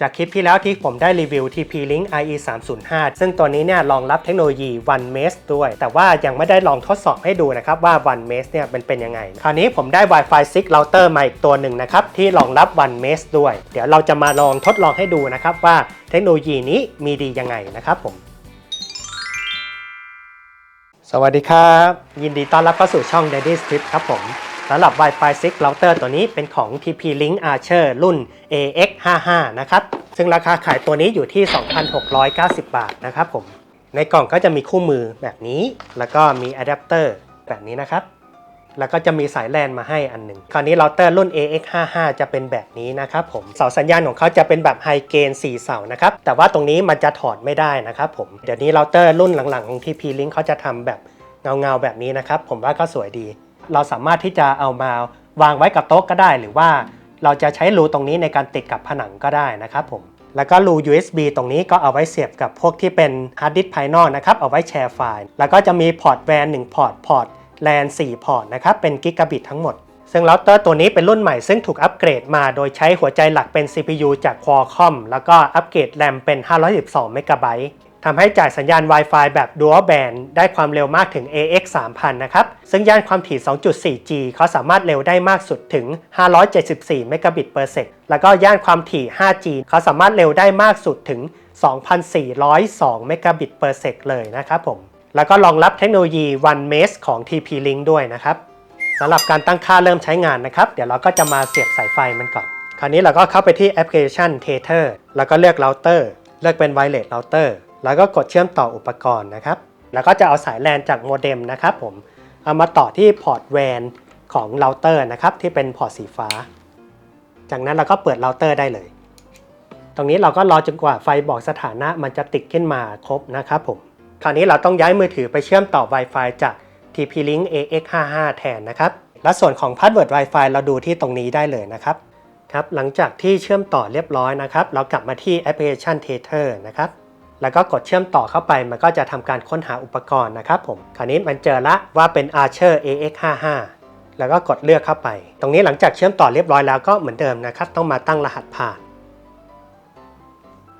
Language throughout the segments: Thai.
จากคลิปที่แล้วที่ผมได้รีวิว TP-Link IE 305ซึ่งตัวนี้เนี่ยรองรับเทคโนโลยี One Mesh ด้วย แต่ว่ายังไม่ได้ลองทดสอบให้ดูนะครับว่า One Mesh เนี่ยเป็นเป็นยังไง คราวนี้ผมได้ Wi-Fi 6 router มาอีกตัวหนึ่งนะครับ ที่รองรับ One Mesh ด้วย เดี๋ยวเราจะมาลองทดลองให้ดูนะครับว่าเทคโนโลยีนี้มีดียังไงนะครับผม สวัสดีครับ ยินดีต้อนรับเข้าสู่ช่อง Daddy Strip ครับผม สำหรับ Wi-Fi 6 router ตัวนี้เป็นของ TP-Link Archer รุ่น AX55 นะครับ ซึ่งราคาขายตัวนี้อยู่ที่ 2,690 บาทนะครับผม ในกล่องก็จะมีคู่มือแบบนี้ แล้วก็มีอะแดปเตอร์แบบนี้นะครับ แล้วก็จะมีสายแลนมาให้อันหนึ่ง คราวนี้เราเตอร์รุ่น AX55 จะเป็นแบบนี้นะครับผม เสาสัญญาณของเขาจะเป็นแบบไฮเกน4เสานะครับ แต่ว่าตรงนี้มันจะถอดไม่ได้นะครับผม เดี๋ยวนี้เราเตอร์รุ่นหลังๆของ TP-Link เขาจะทำแบบเงาๆแบบนี้นะครับ ผมว่าก็สวยดี เราสามารถที่จะเอามาวางไว้กับโต๊ะก็ได้ หรือว่าเราจะใช้รูตรงนี้ในการติดกับผนังก็ได้นะครับผมแล้วก็รู USB ตรงนี้ก็เอาไว้เสียบกับพวกที่เป็นฮาร์ดดิสก์ภายนอกนะครับ เอาไว้แชร์ไฟล์ แล้วก็จะมีพอร์ตแวน1พอร์ต พอร์ตแลน4พอร์ตนะครับ เป็นกิกะบิตทั้งหมด ซึ่งเราเตอร์ตัวนี้เป็นรุ่นใหม่ซึ่งถูกอัปเกรดมาโดยใช้หัวใจหลักเป็น CPU จาก Qualcomm แล้วก็อัปเกรดแรมเป็น 512เมกะไบต์ ทำให้จ่ายสัญญาณ Wi-Fi แบบ Dual Band ได้ความเร็วมากถึง AX 3000 นะครับ ซึ่งย่านความถี่ 2.4G เขาสามารถเร็วได้มากสุดถึง 574 เมกะบิต per sec แล้วก็ย่านความถี่ 5G เขาสามารถเร็วได้มากสุดถึง 2,402 เมกะบิต per sec เลยนะครับผม แล้วก็รองรับเทคโนโลยี One Mesh ของ TP-Link ด้วยนะครับสำหรับการตั้งค่าเริ่มใช้งานนะครับ เดี๋ยวเราก็จะมาเสียบสายไฟมันก่อน คราวนี้เราก็เข้าไปที่แอปพลิเคชัน Tether แล้วก็เลือก Router เลือกเป็น Wireless Router แล้วก็กดเชื่อมต่ออุปกรณ์นะครับ แล้วก็จะเอาสายแลนจากโมเด็มนะครับผม เอามาต่อที่พอร์ตแวนของเราเตอร์นะครับที่เป็นพอร์ตสีฟ้า จากนั้นเราก็เปิดเราเตอร์ได้เลย ตรงนี้เราก็รอจนกว่าไฟบอกสถานะมันจะติดขึ้นมาครบนะครับผม คราวนี้เราต้องย้ายมือถือไปเชื่อมต่อ Wi-Fi จาก TP-Link AX55 แทนนะครับ และส่วนของ Password Wi-Fi เราดูที่ตรงนี้ได้เลยนะครับครับหลังจากที่เชื่อมต่อเรียบร้อยนะครับ เรากลับมาที่แอปพลิเคชัน Tether นะครับ แล้วก็กดเชื่อมต่อเข้าไป มันก็จะทำการค้นหาอุปกรณ์นะครับผม คราวนี้มันเจอละว่าเป็น Archer AX55 แล้วก็กดเลือกเข้าไป ตรงนี้หลังจากเชื่อมต่อเรียบร้อยแล้วก็เหมือนเดิมนะครับ ต้องมาตั้งรหัสผ่าน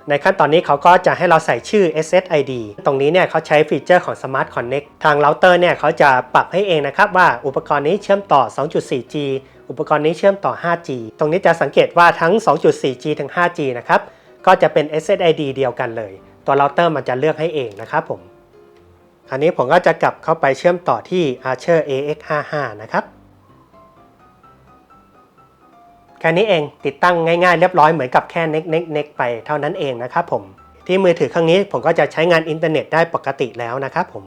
ในขั้นตอนนี้เขาก็จะให้เราใส่ชื่อ SSID ตรงนี้เนี่ยเขาใช้ฟีเจอร์ของ Smart Connect ทางเราเตอร์เนี่ยเขาจะปรับให้เองนะครับว่าอุปกรณ์นี้เชื่อมต่อ 2.4G อุปกรณ์นี้เชื่อมต่อ 5G ตรงนี้จะสังเกตว่าทั้ง 2.4G ถึง 5G นะครับ ก็จะเป็น SSID เดียวกันเลย ตัวเราเตอร์มันจะเลือกให้เองนะครับผม คราวนี้ผมก็จะกลับเข้าไปเชื่อมต่อที่ Archer AX55 นะครับ แค่นี้เองติดตั้งง่ายๆ เรียบร้อยเหมือนกับแค่เน็กเน็กเน็กไปเท่านั้นเองนะครับผม ที่มือถือเครื่องนี้ผมก็จะใช้งานอินเทอร์เน็ตได้ปกติแล้วนะครับผม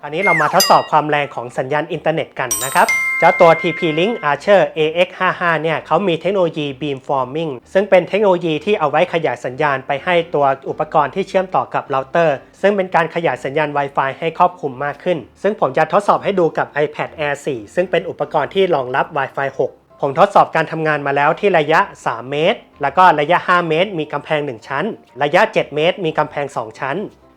คราวนี้เรามาทดสอบความแรงของสัญญาณอินเทอร์เน็ตกันนะครับ เจ้าตัว TP-Link Archer AX55 เนี่ยเขามีเทคโนโลยี beamforming ซึ่งเป็นเทคโนโลยีที่เอาไว้ขยายสัญญาณไปให้ตัวอุปกรณ์ที่เชื่อมต่อกับเราเตอร์ ซึ่งเป็นการขยายสัญญาณ Wi-Fi ให้ครอบคลุมมากขึ้น ซึ่งผมจะทดสอบให้ดูกับ iPad Air 4 ซึ่งเป็นอุปกรณ์ที่รองรับ Wi-Fi 6ผมทดสอบการทำงานมาแล้วที่ระยะ 3 เมตร แล้วก็ระยะ 5 เมตร มีกำแพง 1 ชั้น ระยะ 7 เมตร มีกำแพง 2 ชั้น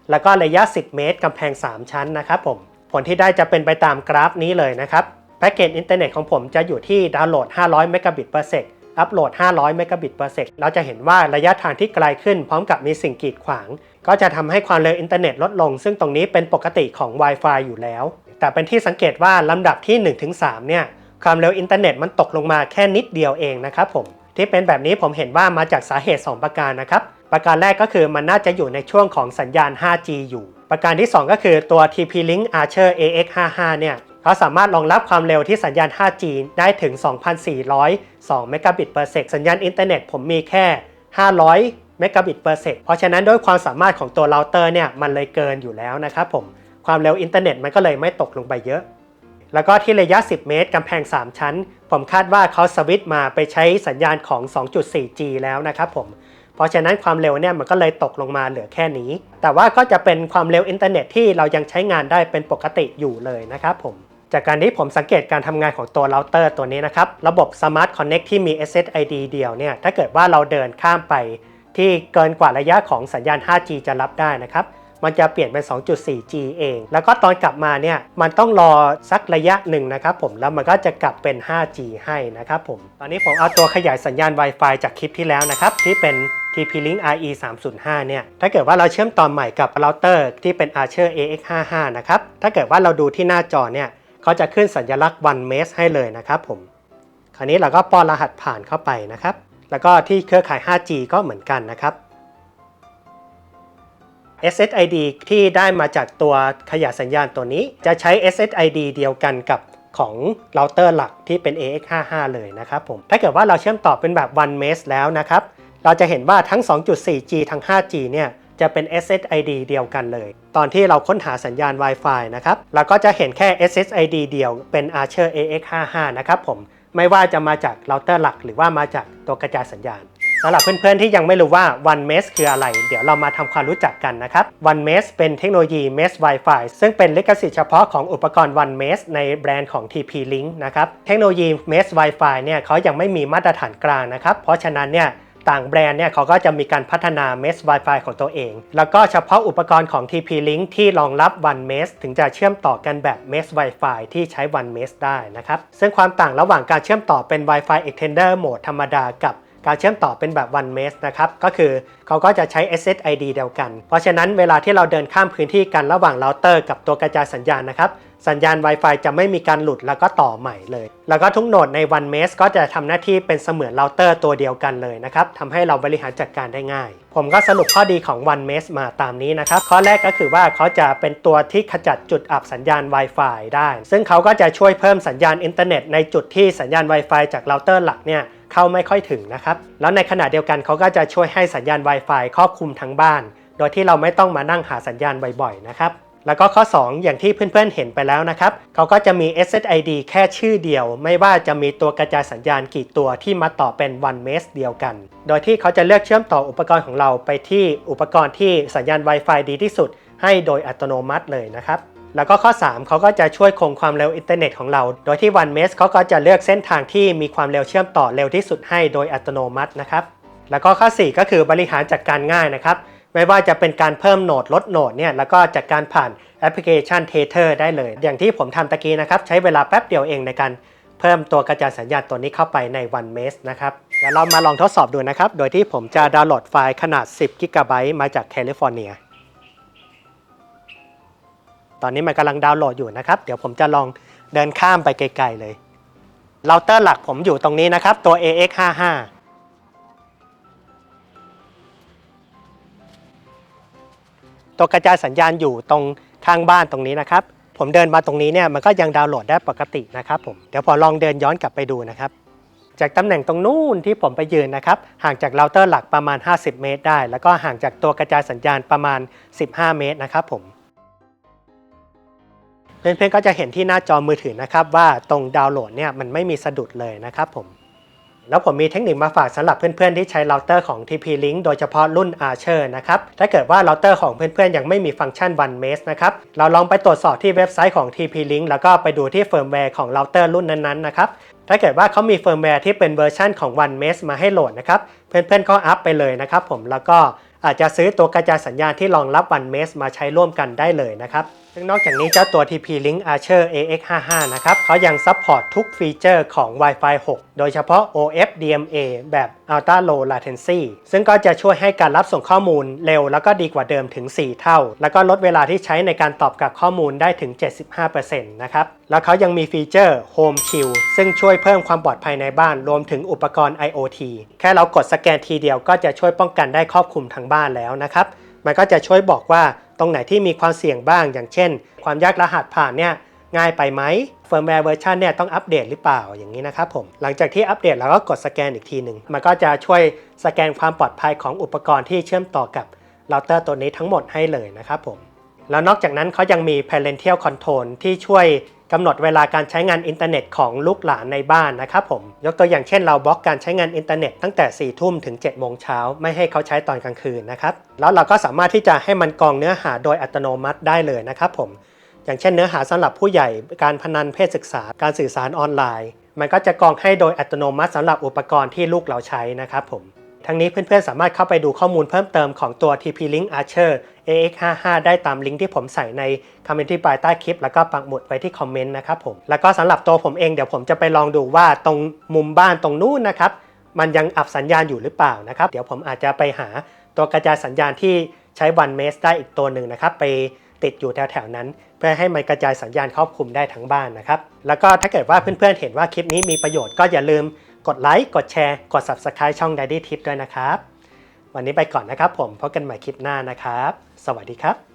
แล้วก็ระยะ 10 เมตร กำแพง 3 ชั้นนะครับผม ผลที่ได้จะเป็นไปตามกราฟนี้เลยนะครับ พ็กเกจอินเทอร์เน็ตของผมจะอยู่ที่ดาวน์โหลด 500เมกะบิต per sec อัปโหลด 500เมกะบิต per sec เราจะเห็นว่าระยะทางที่ไกลขึ้นพร้อมกับมีสิ่งกีดขวาง ก็จะทำให้ความเร็วอินเทอร์เน็ตลดลง ซึ่งตรงนี้เป็นปกติของ Wi-Fi อยู่แล้ว แต่เป็นที่สังเกตว่าลำดับที่ 1-3 เนี่ย ความเร็วอินเทอร์เน็ตมันตกลงมาแค่นิดเดียวเองนะครับผม ที่เป็นแบบนี้ผมเห็นว่ามาจากสาเหตุ 2 ประการนะครับ ประการแรกก็คือมันน่าจะอยู่ในช่วงของสัญญาณ 5G อยู่ ประการที่ 2 ก็คือตัว TP-Link Archer AX55 เนี่ย เขาสามารถรองรับความเร็วที่สัญญาณ 5G ได้ถึง 2,402 เมกะบิต per sec สัญญาณอินเทอร์เน็ตผมมีแค่ 500 เมกะบิต per sec เพราะฉะนั้นด้วยความสามารถของตัวเราเตอร์เนี่ยมันเลยเกินอยู่แล้วนะครับผม ความเร็วอินเทอร์เน็ตมันก็เลยไม่ตกลงไปเยอะ แล้วก็ที่ระยะ 10 เมตรกำแพง 3 ชั้น ผมคาดว่าเขาสวิตช์มาไปใช้สัญญาณของ 2.4G แล้วนะครับผมเพราะฉะนั้นความเร็วเนี่ยมันก็เลยตกลงมาเหลือแค่นี้ แต่ว่าก็จะเป็นความเร็วอินเทอร์เน็ตที่เรายังใช้งานได้เป็นปกติอยู่เลยนะครับผม จากการที่ผมสังเกตการทำงานของตัวเราเตอร์ตัวนี้นะครับ ระบบ Smart Connect ที่มี SSID เดียวเนี่ย ถ้าเกิดว่าเราเดินข้ามไป ที่เกินกว่าระยะของสัญญาณ 5G จะรับได้นะครับมันจะเปลี่ยนเป็น 2.4G เอง แล้วก็ตอนกลับมาเนี่ย มันต้องรอสักระยะหนึ่งนะครับผม แล้วมันก็จะกลับเป็น 5G ให้นะครับผม ตอนนี้ผมเอาตัวขยายสัญญาณ Wi-Fi จากคลิปที่แล้วนะครับ ที่เป็น TP-Link RE 305เนี่ย ถ้าเกิดว่าเราเชื่อมต่อใหม่กับเราเตอร์ที่เป็น Archer AX55 นะครับ ถ้าเกิดว่าเราดูที่หน้าจอเนี่ย เขาจะขึ้นสัญลักษณ์ one mesh ให้เลยนะครับผม คราวนี้เราก็ป้อนรหัสผ่านเข้าไปนะครับ แล้วก็ที่เครือข่าย 5G ก็เหมือนกันนะครับ SSID ที่ได้มาจากตัวขยายสัญญาณตัวนี้ จะใช้ SSID เดียวกันกับของเราเตอร์หลักที่เป็น AX55 เลยนะครับผม ถ้าเกิดว่าเราเชื่อมต่อเป็นแบบ one mesh แล้วนะครับ เราจะเห็นว่าทั้ง 2.4G ทั้ง 5G เนี่ย จะเป็น SSID เดียวกันเลย ตอนที่เราค้นหาสัญญาณ Wi-Fi นะครับเราก็จะเห็นแค่ SSID เดียวเป็น Archer AX55 นะครับผมไม่ว่าจะมาจากเราเตอร์หลัก หรือว่ามาจากตัวกระจายสัญญาณสำหรับเพื่อนๆที่ยังไม่รู้ว่า One Mesh คืออะไร เดี๋ยวเรามาทำความรู้จักกันนะครับ One Mesh เป็นเทคโนโลยี Mesh Wi-Fi ซึ่งเป็นลิขสิทธิ์เฉพาะของอุปกรณ์ One Mesh ในแบรนด์ของ TP-Link นะครับ เทคโนโลยี Mesh Wi-Fi เนี่ยเขายังไม่มีมาตรฐานกลางนะครับ เพราะฉะนั้นเนี่ย ต่างแบรนด์เนี่ยเขาก็จะมีการพัฒนา Mesh Wi-Fi ของตัวเอง แล้วก็เฉพาะอุปกรณ์ของ TP-Link ที่รองรับ One Mesh ถึงจะเชื่อมต่อกันแบบ Mesh Wi-Fi ที่ใช้ One Mesh ได้นะครับ ซึ่งความต่างระหว่างการเชื่อมต่อเป็น Wi-Fi Extender Mode ธรรมดากับ การเชื่อมต่อเป็นแบบ One Mesh นะครับ ก็คือเขาก็จะใช้ SSID เดียวกัน เพราะฉะนั้นเวลาที่เราเดินข้ามพื้นที่กันระหว่างเราเตอร์กับตัวกระจายสัญญาณนะครับ สัญญาณ Wi-Fi จะไม่มีการหลุดแล้วก็ต่อใหม่เลย แล้วก็ทุกโหนดใน One Mesh ก็จะทำหน้าที่เป็นเสมือนเราเตอร์ตัวเดียวกันเลยนะครับทำให้เราบริหารจัดการได้ง่าย ผมก็สรุปข้อดีของ One Mesh มาตามนี้นะครับ ข้อแรกก็คือว่าเขาจะเป็นตัวที่ขจัดจุดอับสัญญาณ Wi-Fi ได้ ซึ่งเขาก็จะช่วยเพิ่มสัญญาณอินเทอร์เน็ตในจุดที่สัญญาณ Wi-Fi จากเราเตอร์หลักเนี่ย เข้าไม่ค่อยถึงนะครับ แล้วในขณะเดียวกันเขาก็จะช่วยให้สัญญาณ Wi-Fi ครอบคลุมทั้งบ้าน โดยที่เราไม่ต้องมานั่งหาสัญญาณบ่อยๆนะครับแล้วก็ข้อ 2 อย่างที่เพื่อนๆเห็นไปแล้วนะครับเขาก็จะมี SSID แค่ชื่อเดียว ไม่ว่าจะมีตัวกระจายสัญญาณกี่ตัวที่มาต่อเป็น one mesh เดียวกัน โดยที่เขาจะเลือกเชื่อมต่ออุปกรณ์ของเราไปที่อุปกรณ์ที่สัญญาณ Wi-Fi ดีที่สุด ให้โดยอัตโนมัติเลยนะครับ แล้วก็ข้อ 3 เขาก็จะช่วยคงความเร็วอินเทอร์เน็ตของเรา โดยที่ One Mesh เขาก็จะเลือกเส้นทางที่มีความเร็วเชื่อมต่อเร็วที่สุดให้โดยอัตโนมัตินะครับ แล้วก็ข้อ 4 ก็คือบริหารจัดการง่ายนะครับ ไม่ว่าจะเป็นการเพิ่มโหนดลดโหนดเนี่ย แล้วก็จัดการผ่านแอปพลิเคชัน Tether ได้เลย อย่างที่ผมทำตะกี้นะครับ ใช้เวลาแป๊บเดียวเองในการเพิ่มตัวกระจายสัญญาณตัวนี้เข้าไปใน One Mesh นะครับเดี๋ยวเรามาลองทดสอบดูนะครับ โดยที่ผมจะดาวน์โหลดไฟล์ขนาด 10กิกะไบต์มาจากแคลิฟอร์เนีย ตอนนี้มันกำลังดาวน์โหลดอยู่นะครับ เดี๋ยวผมจะลองเดินข้ามไปไกลๆเลยเราเตอร์หลักผมอยู่ตรงนี้นะครับ ตัว AX55 ตัวกระจายสัญญาณอยู่ตรงข้างบ้านตรงนี้นะครับ ผมเดินมาตรงนี้เนี่ยมันก็ยังดาวน์โหลดได้ปกตินะครับผมเดี๋ยวพอลองเดินย้อนกลับไปดูนะครับ จากตำแหน่งตรงนู้นที่ผมไปยืนนะครับ ห่างจากเราเตอร์หลักประมาณ 50 เมตรได้ แล้วก็ห่างจากตัวกระจายสัญญาณประมาณ 15 เมตรนะครับผม เพื่อนๆก็จะเห็นที่หน้าจอมือถือนะครับ ว่าตรงดาวน์โหลดเนี่ยมันไม่มีสะดุดเลยนะครับผม แล้วผมมีเทคนิคมาฝากสำหรับเพื่อนๆที่ใช้เราเตอร์ของ TP-Link โดยเฉพาะรุ่น Archer นะครับ ถ้าเกิดว่าเราเตอร์ของเพื่อนๆยังไม่มีฟังก์ชัน One Mesh นะครับ เราลองไปตรวจสอบที่เว็บไซต์ของ TP-Link แล้วก็ไปดูที่เฟิร์มแวร์ของเราเตอร์รุ่นนั้นๆนะครับ ถ้าเกิดว่าเขามีเฟิร์มแวร์ที่เป็นเวอร์ชันของ One Mesh มาให้โหลดนะครับ เพื่อนๆก็อัพไปเลยนะครับผม แล้วก็อาจจะซื้อตัวกระจายสัญญาณที่รองรับ One Mesh มาใช้ร่วมกันได้เลยนะครับ ซึ่งนอกจากนี้เจ้าตัว TP-Link Archer AX55 นะครับเขายังซัพพอร์ตทุกฟีเจอร์ของ Wi-Fi 6 โดยเฉพาะ OFDMA แบบ Ultra Low Latency ซึ่งก็จะช่วยให้การรับส่งข้อมูลเร็วแล้วก็ดีกว่าเดิมถึง 4 เท่า แล้วก็ลดเวลาที่ใช้ในการตอบกลับข้อมูลได้ถึง 75%นะครับ แล้วเขายังมีฟีเจอร์ Home Kill ซึ่งช่วยเพิ่มความปลอดภัยในบ้านรวมถึงอุปกรณ์ IoT แค่เรากดสแกนทีเดียวก็จะช่วยป้องกันได้ครอบคลุมทั้งบ้านแล้วนะครับ มันก็จะช่วยบอกว่าตรงไหนที่มีความเสี่ยงบ้าง อย่างเช่น ความยากรหัสผ่านเนี่ยง่ายไปไหมเฟิร์มแวร์เวอร์ชันเนี่ยต้องอัปเดตหรือเปล่าอย่างนี้นะครับผม หลังจากที่อัปเดตเราก็กดสแกนอีกทีหนึ่ง มันก็จะช่วยสแกนความปลอดภัยของอุปกรณ์ที่เชื่อมต่อกับเราเตอร์ตัวนี้ทั้งหมดให้เลยนะครับผม แล้วนอกจากนั้นเขายังมี parental control ที่ช่วยกำหนดเวลาการใช้งานอินเทอร์เน็ตของลูกหลานในบ้านนะครับผม ยกตัวอย่างเช่นเราบล็อกการใช้งานอินเทอร์เน็ตตั้งแต่4ี่ทุ่มถึง7จ็ดโมงเช้า ไม่ให้เขาใช้ตอนกลางคืนนะครับ แล้วเราก็สามารถที่จะให้มันกรองเนื้อหาโดยอัตโนมัติได้เลยนะครับผม อย่างเช่นเนื้อหาสำหรับผู้ใหญ่ การพนันเพศศึกษา การสื่อสารออนไลน์ มันก็จะกรองให้โดยอัตโนมัติสำหรับอุปกรณ์ที่ลูกเราใช้นะครับผม ทั้งนี้เพื่อนๆ สามารถเข้าไปดูข้อมูลเพิ่มเติมของตัว TP-Link Archer AX55 ได้ตามลิงก์ที่ผมใส่ใน Community ปลายใต้คลิป แล้วก็ปักหมุดไว้ที่คอมเมนต์นะครับผม แล้วก็สำหรับตัวผมเองเดี๋ยวผมจะไปลองดูว่าตรงมุมบ้านตรงนู้นนะครับ มันยังอับสัญญาณอยู่หรือเปล่านะครับ เดี๋ยวผมอาจจะไปหาตัวกระจายสัญญาณที่ใช้ One Mesh ได้อีกตัวหนึ่งนะครับ ไปติดอยู่แถวๆนั้น เพื่อให้มันกระจายสัญญาณครอบคลุมได้ทั้งบ้านนะครับ แล้วก็ถ้าเกิดว่าเพื่อนๆเห็นว่าคลิปนี้มีประโยชน์ก็อย่าลืม กดไลค์ กดแชร์ กด Subscribe ช่อง Daddy Tip ด้วยนะครับ วันนี้ไปก่อนนะครับผมพบกันใหม่คลิปหน้านะครับ สวัสดีครับ